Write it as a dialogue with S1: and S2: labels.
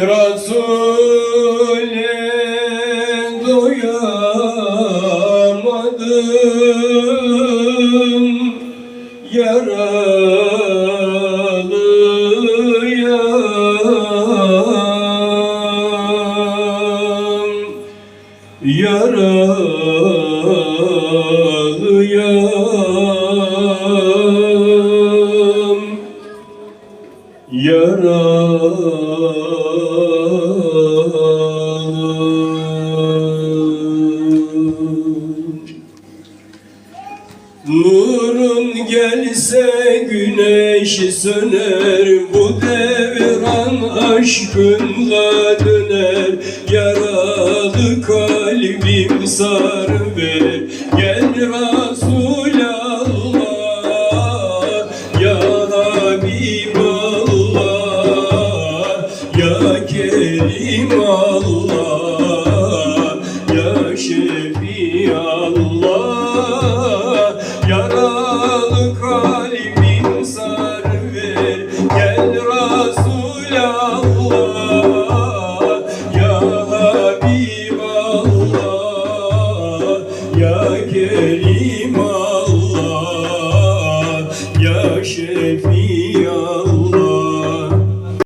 S1: Resul'e doyamadım. Yaralı yam Yaralı Yaralı Nurun gelse güneş söner Bu devran aşkınla döner. Yaralı kalbim sar ver Gel Resulallah Ya Şefi Allah Yaralı kalbim sar ver Gel Resulallah Ya Habib Ya Kerim Ya Şefi Allah.